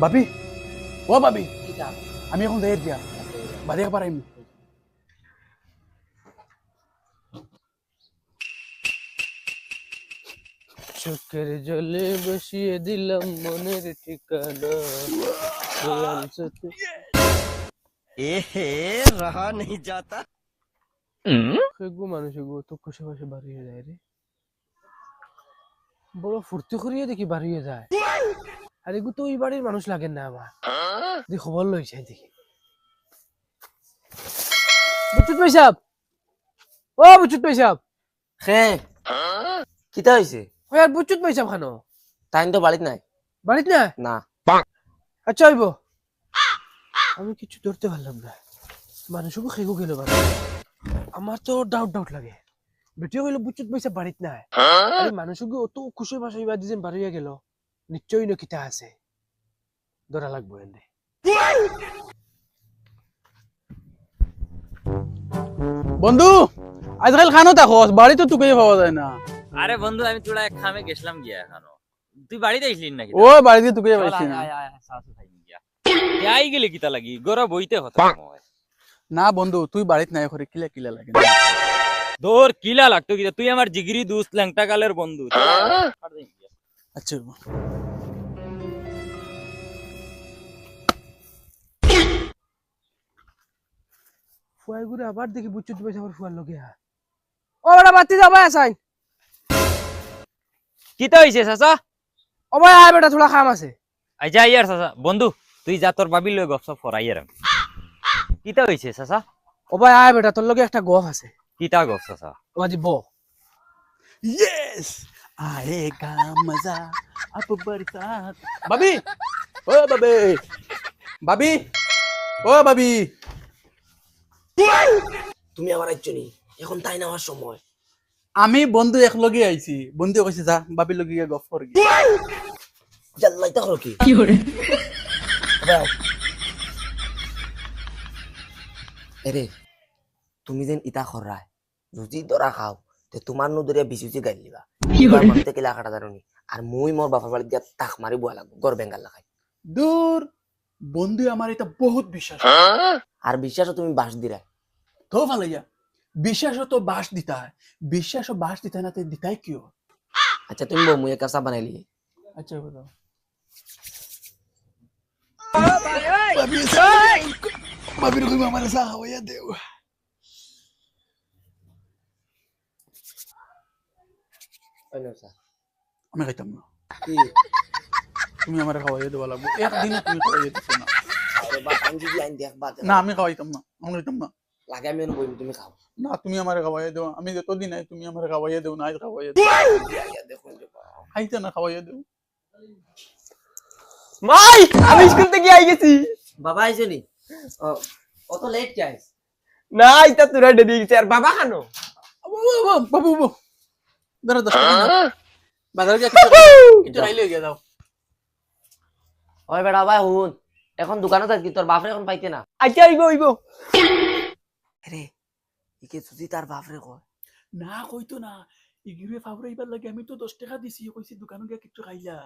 বাপি? ও বাপি? আমি এখন যাই দিয়া বাদে পারাইম চোখের জলে বসিয়ে দিলাম মনের ঠিকানা। এহে রাহা নেই যাতা। সেগু মানুষ গো তো কষে কষে বাড়িয়ে যায় রে। বড় ফুর্তি করিয়ে দেখি বাড়িয়ে যায় আর এগু তো ওই বাড়ির মানুষ লাগে না আমার। দেখি খবর লইছে দেখি বুচুত পেশাব ও বুচুত পেশাব খে কিতা হইছে? ওই আর বুচুত পেশাব খানো? টাইম তো বাড়িত নাই। বাড়িত না? না। আচ্ছা হইব আমি কিছু ধরতে পারলাম না। মানুষকে খেগু গেল আমার তো ডাউট ডাউট লাগে। বেটিও গেল বুচুত পয়সা বাড়িত নাই। আর মানুষকে অত খুশি ভাষা ইবা দিয়েছেন বাড়িয়া গেল? নিশ্চয়ই ন কিতা আছে। ধরা লাগবো এনে। বন্ধু আজকাল খানো থাকো বাড়ি তো টুকুই পাওয়া যায় না। আরে বন্ধু আমি তোরা এক খামে গেছিলাম গিয়া এখানো। তুই বাড়িতে আসলি নাকি? ও বাড়িতে টুকুই পাইছি না আই গেলে কিতা লাগি? গরা বইতে কথা কয়। না বন্ধু তুই বাড়িত নাই করে কিলা কিলা লাগে তোর কিলা লাগতো কিতা? তুই আমার জিগরি দোস্ত ল্যাংটা কালের বন্ধু। আচ্ছা। ফুয়াই ঘুরে আবার দেখি বুচুত পয়সা আবার ফুয়ার লগে আয়। ও বেটা বাতি যাবা আসাইন কিতা হইছে চাচা? ও ভাই আয় বেটা থোড়া কাম আছে। আই যা ইয়ার চাচা। বন্ধু তুই যা তোর বাবির লই গপ সপ ফরাই আর কিতা হইছে চাচা? ও ভাই আয় বেটা তোর লগে একটা গফ আছে। কিতা গপ চাচা? ও আজি ব। यस आएगा मजा अब बरसात বাবি ও বাবি বাবি ও বাবি তুমি আমার আইছনি এখন তাই নেওয়ার সময় আমি বন্ধু এক লগে আইছি বন্ধু কইছে যা বাবির লগে গিয়ে গফ কর গিয়ে জাল্লাইতা করো কি এরে তুমি যেন ইটা খরায় যদি দরা খাও তে তোমার নদরিয়া বিচি বিচি করতে গেলে আঁকাটা জানি আর মুই মোর বাপের বাড়ি দিয়া তাক মারি বুয়া লাগবো গর বেঙ্গাল লাগাই। দূর বন্ধু আমার এটা বহুত বিশ্বাস। হ্যাঁ? আর বিশ্বাসও তুমি বাস দিরা তো ভালাইয়া বিশ্বাসও তো বাস দিতা হয়। বিশ্বাসও বাস দিতা না দিতাই কিও আচ্ছা তুমি বউ মুই একটা চা বানাইলি আচ্ছা বলো। Papi, papi, no me amarás a Hawái, Dios. আমি খাইতাম না? কি? তুমি আমার খাওয়াইয়া দেওয়া লাগবে। একদিন তুমি না? না আমি খাওয়াইতাম না? আমি খাইতাম না? লাগে আমি বই তুমি খাও না তুমি আমার খাওয়াইয়া দেও আমি যতদিন আই তুমি আমার খাওয়াইয়া দেও না আজ খাওয়াইয়া দেও দেখো খাইতে না খাওয়াইয়া দেও। মাই আমি স্কুল থেকে আই গেছি। বাবা আইছনি ও অত লেট চাইস না ইতা তোরা দেরি গেছে আর বাবা খানো? বাবু বাবু বাবু। দাঁড়া দশ টাকা বাজারে গিয়ে কিছু খাইলে গিয়ে যাও ওই বেড়া ভাই হুন। এখন দোকানে থাকি তোর বাপরে এখন পাইতে না। আচ্ছা আইব আইব। রে ইকে যদি তার বাপরে কয়। না কইতো না। ইগিরে ফাবরাইবার লাগে আমি তো দশ টাকা দিছি কইছি দোকানে গিয়ে কিছু খাইলা।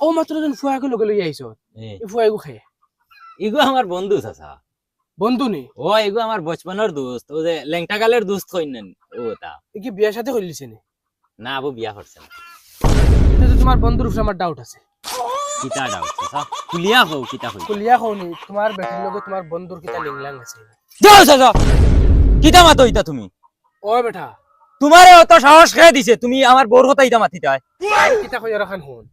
ও মাত্র যেন ফুয়াকে লগে লই আইছ ফুয়াগু খায়। এগো আমার বন্ধু চাচা। বন্ধু নি ও এগো আমার বচপনের দোস্ত ও যে কালের দোস্ত কইনেন ও তা কি বিয়ার সাথে কইলিছে নি না আবু বিয়া করছে না। তো তোমার বন্ধুর উপরে আমার ডাউট আছে। কিতা ডাউট চাচা কুলিয়া কও কিতা কই কুলিয়া কওনি তোমার বেটির লগে তোমার বন্ধুর কিতা লিংলাং আছে। যাও কিতা মাতো ইতা তুমি? ও বেটা। তোমারে অত সাহস খেয়ে দিছে তুমি আমার বউর কথা ইতা মাতিতে? হয় কিতা কইয়া রাখান হন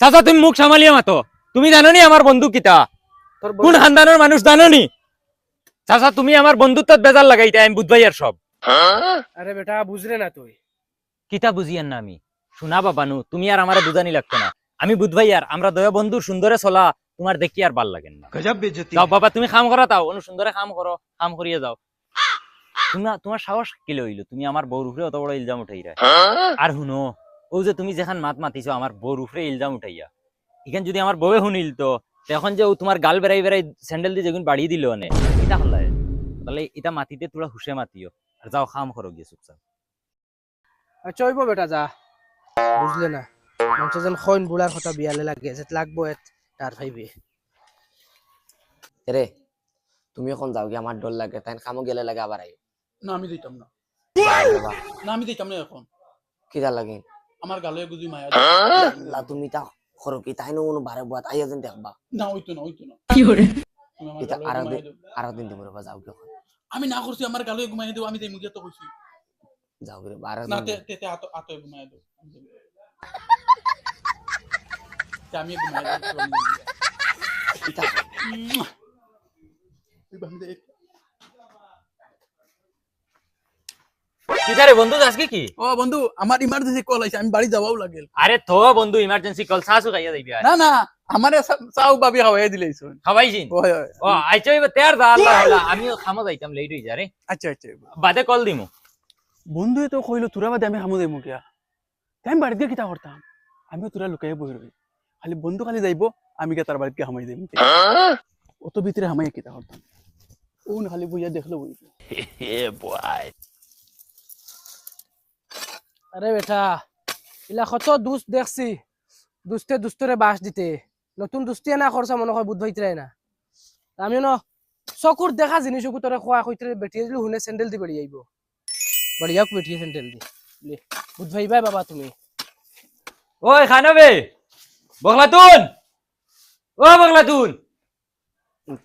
চাচা তুমি মুখ সামালিয়া মাতো তুমি জানো নি আমার বন্ধু কিতা? কোন খানদানের মানুষ জানো নি? চাচা তুমি আমার বন্ধুত্বত বেজার লাগাইতে আমি বুধবাই আর সব। আরে বেটা বুঝরে না তুই। কিতা বুঝিয়ান না আমি? শোনা বাবানু তুমি আর আমারে বুঝানি লাগতো না। আমি বুধবাই আর আমরা দয়া বন্ধুর সুন্দরে চলা তোমার দেখি আর ভালো লাগেন না। যাও বাবা তুমি কাম করা তাও। অনু সুন্দরে কাম করো কাম করিয়ে যাও। তোমার তোমার সাহস কি লইলো তুমি আমার বউর উপরে অত বড় ইলজাম উঠাইরা আর শুনো ও যে তুমি যেখান মাত মাতিছো আমার বউর উপরে ইলজাম উঠাইয়া। এখান যদি আমার বউয়ে শুনিল তো এখন যে ও তোমার গাল বেড়াই বেড়াই স্যান্ডেল দিয়ে যেগুন বাড়িয়ে দিল অনে এটা হল্লাই তাহলে এটা মাতিতে তোরা হুসে মাতিও আর যাও কাম করো গিয়ে চুপচাপ। আচ্ছা হইব বেটা যা বুঝলে না? মানুষ যেন খৈন বুড়ার কথা বিয়ালে লাগে যে লাগবো এত তার ভাইবে। রে তুমি এখন যাও কি আমার ডর লাগে তাই কামো গেলে লাগে আবার আই না আমি দিতাম না। না আমি দিতাম না এখন। কি লাগে আমার গালে গুজি মায়া লা তুমি তা করো কি তাই কোনো বারে বুয়াত আইয়া যেন দেখবা। না ওইতো না ওইতো না। তুমি আমার এটা আরও দিন আরও দিন দিব রে যাও কি আমি না করছি আমার গালে ঘুমাই দেবো আমি দেই মুখে তো কইছি যাও রে আরও না তে তে তে আতো আতো ঘুমাই দেবো আমি। তে ঘুমাই দেবো ইতা আমি দেই কিতারে বন্ধু আজকে কি? ও বন্ধু আমার ইমার্জেন্সি কল আছে আমি বাড়ি যাওয়াও লাগে আরে তো বন্ধু ইমার্জেন্সি কল সাসু খাইয়া যাইবি না না আমার চাও বাবি খাওয়াই দিলে খাওয়াইছিন ওই ওই ও আইছো এবার তেয়ার দা আল্লাহ আল্লাহ আমিও খামো যাইতাম লেট হই যা আচ্ছা আচ্ছা বাদে কল দিমু। বন্ধুয়ে তো কইলো তোরা বাদে আমি খামো দেবো কিয়া তাই আমি বাড়িতে কিতা করতাম আমিও তোরা লুকাই বই রবি খালি বন্ধু খালি যাইব আমি কে তার বাড়িতে হামাই দেব অত ভিতরে হামাই কিতা করতাম ও খালি বইয়া দেখল বইব আরে বেটা ইলা কত দুষ্ট দেখছি। দুস্তে দুস্তরে বাস দিতে। নতুন দুস্তি না খরচা মনে হয় বুধ ভাইতরাই না আমিও ন চকুর দেখা জিনিসকু তোরে খোয়া কইতে বেটিয়ে দিলে হুনে স্যান্ডেল দি বেড়ি আইব বড়িয়াক বেটিয়ে স্যান্ডেল দি। লে, বুধ ভাই বাই বাবা তুমি। ওই খানবে! বগলাতুন! ও বগলাতুন!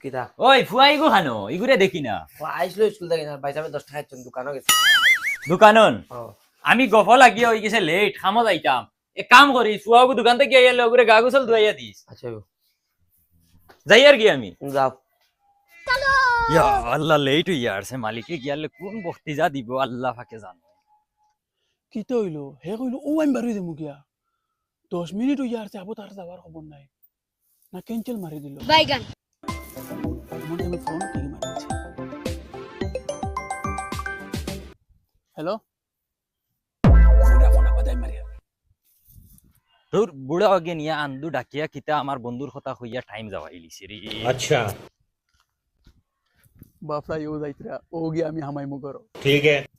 কিতা ওই ফুয়া ইগু খানো ইগুরে দেখি না। আইসলো স্কুল থেকে ভাই যাবে দশ টাকা দোকানও গেছে। দোকানন ও আমি গফ লাগিয়ে হয়ে গেছে লেট খামো যাইতাম এক কাম করি ফুয়াগু দোকান থেকে আইয়া লগরে গা গোসল ধুয়াইয়া দিস আচ্ছা যাই আর কি আমি? যাও। ইয়া আল্লাহ লেট হইয়া আসছে মালিকে গিয়ালে কোন বক্তি যা দিব আল্লাহ ফাকে জানো। কিতা হইল হে কইলো ও আমি বাড়ি দেবো কিয়া? দশ মিনিট হইয়া আসছে আবো তার যাবার খবর নাই। না ক্যান্সেল মারি দিল। বাইগান মনে আমি ফোন কি মারিছে হ্যালো আদায় তোর বুড়া অগে নিয়া আন্দু ডাকিয়া কিতা আমার বন্ধুর কথা হইয়া টাইম যাওয়া হইলিছে রে আচ্ছা। ইউ যাইতরা ও গিয়া আমি হামাই মুগর ঠিক আছে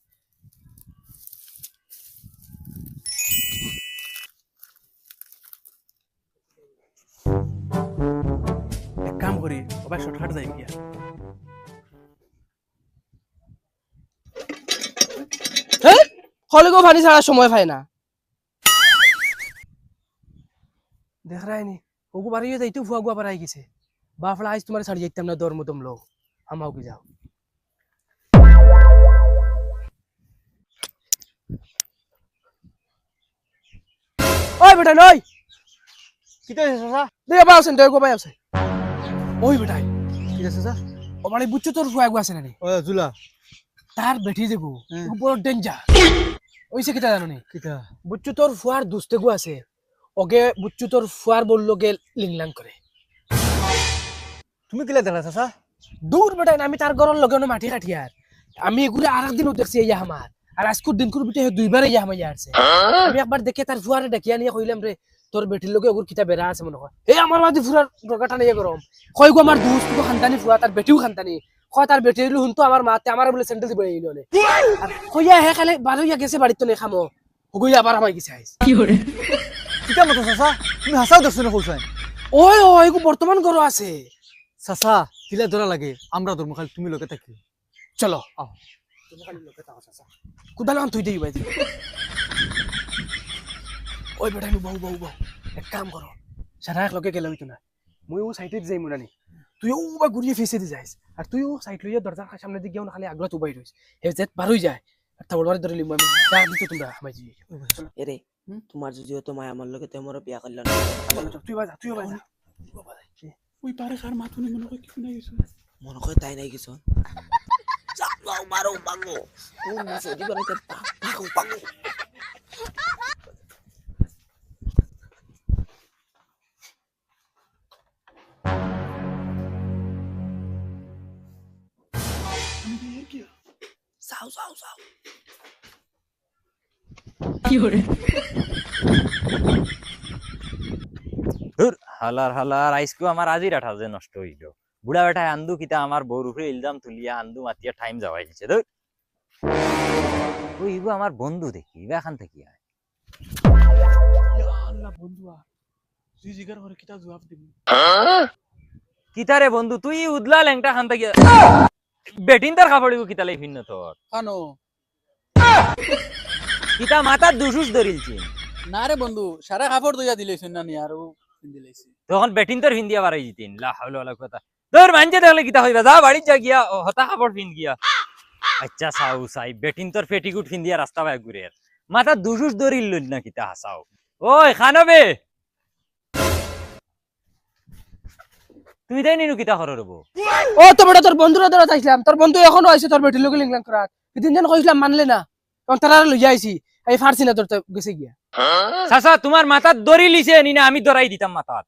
কাম করি ওবাই শর্টকাট যাই গিয়া। ভানি ছাড়া সময় পায় না। দেখ রায়নি ওগু বাড়িয়ে যাইতো ফুয়া গুয়া পারাই গেছে। বাফলা আজ তোমার ছাড়ি যাইতাম না দর মতম লো আমাও কি যাও। ওই বেটা নই কিতা হইছে চাচা? দে বা আছেন দে গো বাই আছে ওই বেটাই কি আছে চাচা? ও মানে বুচ্চু তোর ফুয়া গুয়া আছে না নি? ও জুলা। তার বেটি দেবো বড় ডেঞ্জার ওইসে কিতা জানো নি? কিতা? বুচ্চু তোর ফুয়ার দুস্তে গু আছে। ওকে বুচ্চু তোর ফুয়ার বলল গে লিংলাং করে। তুমি কিলা দেখা চাচা? দূর বেটাই আমি তার ঘরের লগে মাটি কাঠিয়ার আমি এগুলো আর একদিনও দেখছি ইয়া আমার আর আজকুর দিন করে বিটে দুইবার ইয়া আমার আসছে আমি একবার দেখে তার ফুয়ারে ডাকিয়া নিয়ে কইলাম রে তোর বেটির লগে ওগুর কিতা বেড়া আছে মনে হয় এই আমার মাঝে ফুরার ডগাটা নিয়ে গরম কই গো আমার দুস্ত তো খানদানি ফুয়া তার বেটিও খানদানি। কয় তার বেটি হইল হুনতো আমার মাতে আমার বলে স্যান্ডেল দিবে এইলো নে। আর কইয়া হে খালে বারইয়া গেছে বাড়িতে নে খামো হগইয়া আবার আমায় গেছে আইস কিতা মতো চাচা তুমি হাসাও দেখছ না কইছেন ওই ওই গো বর্তমান গরো আছে। চাচা কিলা ধরা লাগে আমরা ধর্ম খালি তুমি লোকে থাকি চলো আও কুদাল আন তুই দেই বাই ওই বেটা নি বউ বউ বউ এক কাম করো সারা এক লগে গেলে হইতো না। মই ও সাইডে যাই মুনানি। তুই ও বা ঘুরিয়ে ফেসে দি যাইস আর তুই ও সাইড লইয়া দরজার সামনে দিকে গিয়ে খালি আগলা তুবাই রইস হে জেত বার যায় আর তা বড় ধরে লিম আমি তোমরা এরে? তোমার যদিও তো মায় আমার লগে তোমারও বিয়া করল না। তুই বাজা তুই বাজা। ওই পারে কার মাথুনি মনে হয় কিছু নাই গেছে মনে করে তাই নাই কিছু। যাও মারো বাঙ্গো কোন মুসো দিবারে পাগো পাগো যাও যাও যাও। ধুর, হালার হালার আইসকু আমার আজি রাঠা যে নষ্ট হইল বুড়া বেটায় আন্দু কিতা আমার বউর উপরে ইলজাম তুলিয়া আন্দু মাতিয়া টাইম যাওয়াই দিছে ধর। ইগু আমার বন্ধু দেখি ইবা খান থেকে আয়। কিতারে বন্ধু তুই উদলা ল্যাংটা খান থেকে বেটিন তার খাবড়িব কিতা লাই ভিন্ন তোর? কিতা মাথার দুসুস ধরিলছি। না রে বন্ধু সারা কাপড় দইয়া দিলেছ না নি আরও দিলেছি তখন বেটিন তোর ভিন্দিয়া বাড়াই দিতেন লা হাওলা ওয়ালা কথা তোর মানছে দেখলে কিতা হইবা যা বাড়ি যা গিয়া ও, হতা কাপড় ফিন গিয়া। আচ্ছা সাউ সাই বেটিন তোর পেটিকুট ফিন্দিয়া রাস্তা বাই ঘুরে মাথা দুসুস ধরিল না কিতা হাসাও। ওই খানবে তুই তাই নিনু কিতা খর রব ও তো বেটা তোর বন্ধুরা ধরা চাইছিলাম তোর বন্ধু এখনও আইছে তোর বেটির লোকে লিংলাম করাত। সেদিন যেন কইছিলাম মানলে না। তখন তারা লইয়া আইছি এই ফারছি না তোর গেছে গিয়া। চাচা তোমার মাথাত দড়ি লিছে নি না আমি দরাই দিতাম মাথাত।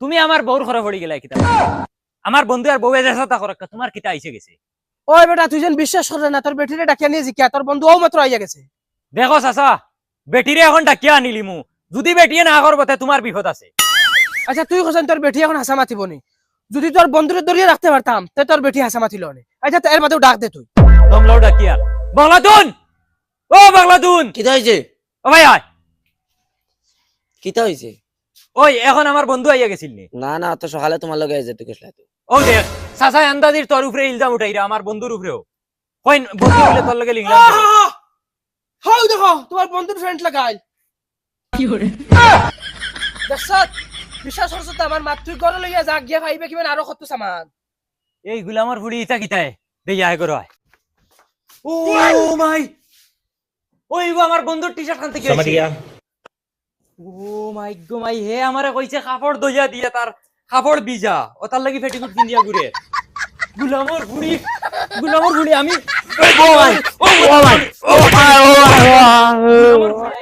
তুমি আমার বউর ঘরে পড়ি গেলাই কিতা আমার বন্ধু আর বউয়ে যেসা তা তোমার কিতা আইছে গেছে। ওই বেটা তুই যেন বিশ্বাস করে না তোর বেটিরে ডাকিয়া নিয়ে জিকিয়া তোর বন্ধু ও মাত্র আইয়া গেছে। দেখো চাচা বেটিরে এখন ডাকিয়া আনিলি মু যদি বেটিয়ে না করব তে তোমার বিপদ আছে। আচ্ছা তুই কোথায় তোর বেটি এখন হাসা মাতিব নি। যদি তোর বন্ধুরে দরিয়ে রাখতে পারতাম তে তোর বেটি হাসা মাতিল আচ্ছা এর বাদেও ডাক দে তুই। ডাকিয়া বাংলাদুন ও বাংলাদুন কিতা হয়েছে ও ভাই আয়। কিতা হয়েছে ওই এখন আমার বন্ধু আইয়া গেছিল নি। না না তো সকালে তোমার লগে যেতে গেছিল ও দেখ চাচা আন্দাজির তোর উপরে ইলজাম উঠাইরা আমার বন্ধুর উপরেও। কই বন্ধু বলে তোর লগে তো। হাউ দেখো তোমার বন্ধুর ফ্রেন্ড লাগাইল। কি করে দেখছত বিশ্বাস করছ তো আমার মাত তুই ঘরে লইয়া যা গিয়া খাইবে কিমান আরও কত সামান। এই গুলামর ফুড়ি ইটা কিতায়? আয় করো আয়। ও মাই ওই গো আমার বন্ধুর টি শার্ট খান থেকে ও মাই গো মাই হে আমারে কইছে কাপড় দইয়া দিয়া তার কাপড় বিজা ও তার লাগি ফেটিকুট কিনিয়া ঘুরে। গুলামর ফুড়ি গুলামর ফুড়ি আমি ও ভাই ও ভাই ও ভাই ও ভাই ও ভাই